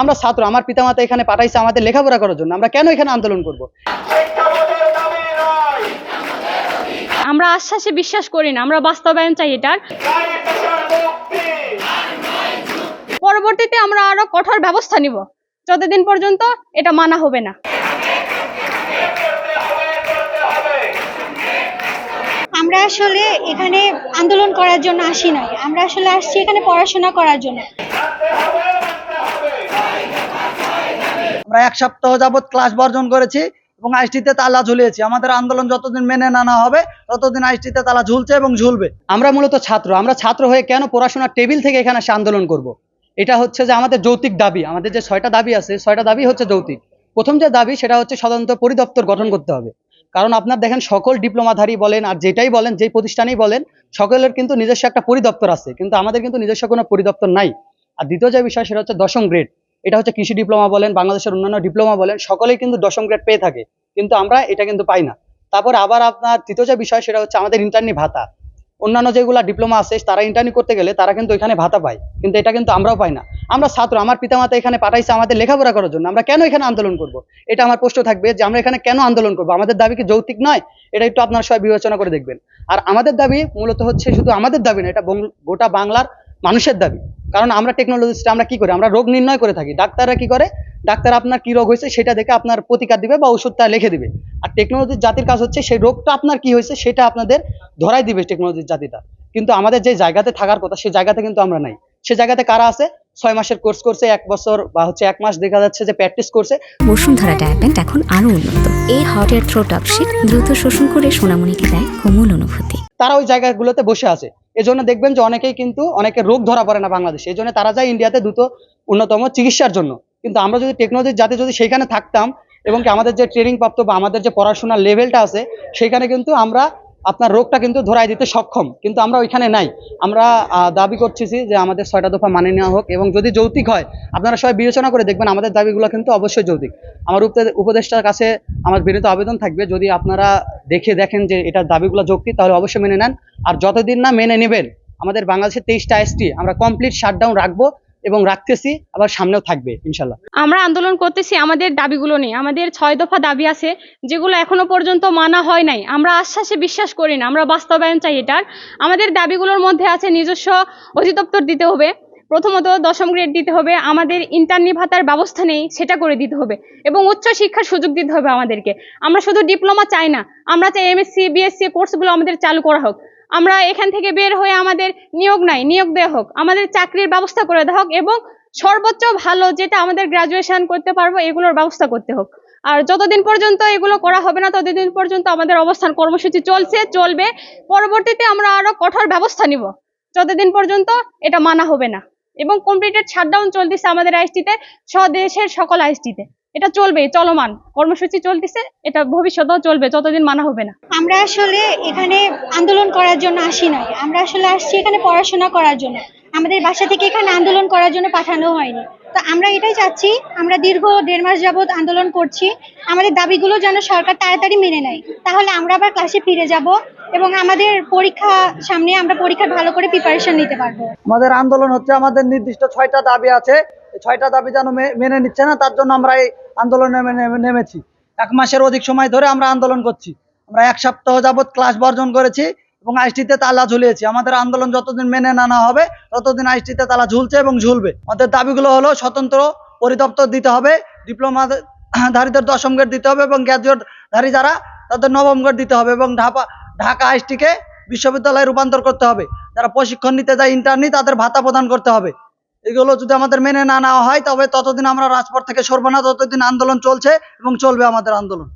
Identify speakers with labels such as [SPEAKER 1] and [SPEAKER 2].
[SPEAKER 1] আমরা ছাত্র আমার পিতামাতা এখানে পাঠাইছে আমাদের লেখাপড়া করার জন্য। আমরা কেন এখানে আন্দোলন করব?
[SPEAKER 2] আমরা আশ্বাসে বিশ্বাস করি না আমরা বাস্তবায়ন চাই এটার। পরবর্তীতে আমরা আরও কঠোর ব্যবস্থা নিব যতদিন পর্যন্ত এটা মানা হবে না।
[SPEAKER 3] আমরা আসলে এখানে আন্দোলন করার জন্য আসি নাই আমরা আসলে আসছি এখানে পড়াশোনা করার জন্য
[SPEAKER 4] মানতে হবে মানতে হবে
[SPEAKER 1] আমরা এক সপ্তাহ যাবত ক্লাস বর্জন করেছি এবং আইসটিতে তালা ঝুলিয়েছি। আমাদের আন্দোলন যতদিন মেনে না হবে, ততদিন আইসটিতে তালা ঝুলছে এবং ঝুলবে। আমরা মূলত ছাত্র। আমরা ছাত্র হয়ে কেন পড়াশোনার টেবিল থেকে এখানে এসে আন্দোলন করব। এটা হচ্ছে যে আমাদের যৌতিক দাবি। আমাদের যে ছয়টা দাবি আছে, ছয়টা দাবি হচ্ছে যৌতিক। প্রথম যে দাবি, সেটা হচ্ছে স্বতন্ত্র পরিদপ্তর গঠন করতে হবে। কারণ আপনার দেখেন, সকল ডিপ্লোমাধারী বলেন আর যেটাই বলেন, যেই প্রতিষ্ঠানেই বলেন, সকলের কিন্তু নিজস্ব একটা পরিদপ্তর আছে। কিন্তু আমাদের কিন্তু নিজস্ব কোনো পরিদপ্তর নাই। আর দ্বিতীয় যে বিষয়, সেটা হচ্ছে দশম গ্রেড এটা হচ্ছে কৃষি ডিপ্লোমা বলেন, বাংলাদেশের অন্যান্য ডিপ্লোমা বলেন, সকলেই কিন্তু দশম গ্রেড পেয়ে থাকে। কিন্তু আমরা এটা কিন্তু পাই না। তারপর আবার আপনার তৃতীয় যে বিষয়, সেটা হচ্ছে আমাদের ইন্টারনি ভাতা। অন্যান্য যেগুলা ডিপ্লোমা আছে, তারা ইন্টারনি করতে গেলে তারা কিন্তু এখানে ভাতা পায়। কিন্তু এটা কিন্তু আমরাও পাই না। আমরা ছাত্র, আমার পিতামাতা এখানে পাঠাইছে আমাদের লেখাপড়া করার জন্য। আমরা কেন এখানে আন্দোলন করব? এটা আমার প্রশ্ন থাকবে যে আমরা এখানে কেন আন্দোলন করব? আমাদের দাবি কি যৌক্তিক নয়? এটা একটু আপনার সবাই বিবেচনা করে দেখবেন। আর আমাদের দাবি মূলত হচ্ছে শুধু আমাদের দাবি না, এটা গোটা বাংলার মানুষের দাবি। কারণ আমরা টেকনোলজিস্ট আমরা কি করি? আমরা রোগ নির্ণয় করে থাকি। ডাক্তাররা কি করে? ডাক্তার আপনার কি রোগ হয়েছে সেটা দেখে আপনার প্রতিকার দিবে বা ওষুধটা লিখে দিবে। আর টেকনোলজির জাতির কাজ হচ্ছে সেই রোগটা আপনার কি হয়েছে সেটা আপনাদের ধরাই দিবে টেকনোলজির জাতিটা। কিন্তু আমাদের যে জায়গাতে থাকার কথা সেই জায়গাতে কিন্তু আমরা নাই। সে জায়গাতে কারা আছে? ছয় মাসের কোর্স করছে এক বছর বা হচ্ছে এক মাস দেখা যাচ্ছে যে প্র্যাকটিস করছে।
[SPEAKER 5] বসুন্ধরা ট্যাবলেট এখন আরও উন্নত। এই হট এয়ার থ্রো টপশিট দ্রুত শোষণ করে সোনামণিকে দেয় কোমল অনুভূতি।
[SPEAKER 1] তারা ওই জায়গাগুলোতে বসে আছে। এজন্য দেখবেন যে অনেকেই কিন্তু অনেকে রোগ ধরা পড়ে না বাংলাদেশে। এই জন্য তারা যায় ইন্ডিয়াতে দ্রুত অন্যতম চিকিৎসার জন্য। কিন্তু আমরা যদি টেকনোলজির যাতে যদি সেইখানে থাকতাম এবং আমাদের যে ট্রেনিং প্রাপ্ত বা আমাদের যে পড়াশোনার লেভেলটা আছে সেখানে কিন্তু আমরা আপনার রোগটা কিন্তু ধরাই দিতে সক্ষম, কিন্তু আমরা ওইখানে নাই। আমরা দাবি করতেছি যে আমাদের ছয়টা দফা মানে নেওয়া হোক এবং যদি যৌতিক হয়, আপনারা সবাই বিবেচনা করে দেখবেন আমাদের দাবিগুলো কিন্তু অবশ্যই যৌতিক। আমার উপদেষ্টার কাছে আমার বিনীত আবেদন থাকবে, যদি আপনারা দেখে দেখেন যে এটার দাবিগুলো যৌক্তিক, তাহলে অবশ্যই মেনে নেন। আর যতদিন না মেনে নেবেন, আমাদের বাংলাদেশের তেইশটা এসটি আমরা কমপ্লিট শাটডাউন রাখব। এবং রাখতেছি, আবার সামনেও থাকবে, ইনশাল্লাহ।
[SPEAKER 2] আমরা আন্দোলন করতেছি, আমাদের দাবিগুলো নিয়ে। আমাদের ছয় দফা দাবি আছে, যেগুলো এখনও পর্যন্ত মানা হয় নাই। আমরা আশ্বাসে বিশ্বাস করি না, আমরা বাস্তবায়ন চাই এটার। আমাদের দাবিগুলোর মধ্যে আছে নিজস্ব অধিদপ্তর দিতে হবে, প্রথমত দশম গ্রেড দিতে হবে, আমাদের ইন্টারনি ভাতার ব্যবস্থা নেই, সেটা করে দিতে হবে, এবং উচ্চ শিক্ষার সুযোগ দিতে হবে আমাদেরকে। আমরা শুধু ডিপ্লোমা চাই না, আমরা চাই এমএসসি বিএসসি কোর্সগুলো আমাদের চালু করা হোক। আমরা এখান থেকে বের হয়ে আমাদের নিয়োগ নাই, নিয়োগ দেওয়া হোক। আমাদের চাকরির ব্যবস্থা করে দেওয়া হোক এবং সর্বোচ্চ ভালো যেটা আমাদের গ্রাজুয়েশন করতে পারব, এগুলোর ব্যবস্থা করতে হোক। আর যতদিন পর্যন্ত এগুলো করা হবে না, ততদিন পর্যন্ত আমাদের অবস্থান কর্মসূচি চলছে, চলবে। পরবর্তীতে আমরা আরও কঠোর ব্যবস্থা নিব। যতদিন পর্যন্ত এটা মানা হবে না। এবং কমপ্লিটেড শাটডাউন চলতেছে আমাদের আইসটিতে স্বদেশের সকল আইসটিতে এটা চলবে চলমান। কর্মসূচি চলতেছে এটা ভবিষ্যতেও চলবে যতদিন মানা হবে না।
[SPEAKER 3] আমরা আসলে এখানে আন্দোলন করার জন্য আসি নাই। আমরা আসলে আসছি এখানে পড়াশোনা করার জন্য। আমাদের বাসা থেকে এখানে আন্দোলন করার জন্য পাঠানো হয়নি। তো আমরা এটাই চাচ্ছি আমরা দীর্ঘ দেড় মাস যাবৎ আন্দোলন করছি। আমাদের দাবিগুলো যেন সরকার তাড়াতাড়ি মেনে নেয়। তাহলে আমরা আবার ক্লাসে ফিরে যাব এবং আমাদের পরীক্ষা সামনে আমরা পরীক্ষার ভালো করে প্রিপারেশন নিতে পারব।
[SPEAKER 1] আমাদের আন্দোলন হচ্ছে আমাদের নির্দিষ্ট ছয়টা দাবি আছে। ছয়টা দাবি যেন মেনে নিচ্ছে না, তার জন্য আমরা এই আন্দোলনে নেমে- নেমেছি। এক মাসের অধিক সময় ধরে আমরা আন্দোলন করছি। আমরা এক সপ্তাহ যাবত ক্লাস বর্জন করেছি এবং আইসটিতে তালা ঝুলিয়েছি। আমাদের আন্দোলন যতদিন মেনে না না হবে, ততদিন আইসটিতে তালা ঝুলছে এবং ঝুলবে। আমাদের দাবিগুলো হলো স্বতন্ত্র পরিদপ্তর দিতে হবে ডিপ্লোমা ধারীদের দশম গ্রেড দিতে হবে এবং গ্র্যাজুয়েট ধারী যারা, তাদের নবম গ্রেড দিতে হবে এবং ঢাকা ঢাকা আইসটিকে বিশ্ববিদ্যালয়ে রূপান্তর করতে হবে। যারা প্রশিক্ষণ নিতে যায় ইন্টার্নি তাদের ভাতা প্রদান করতে হবে। এগুলো যদি আমাদের মেনে না নেওয়া হয়, তবে ততদিন আমরা রাজপথ থেকে সরবো না, ততদিন আন্দোলন চলছে এবং চলবে আমাদের আন্দোলন।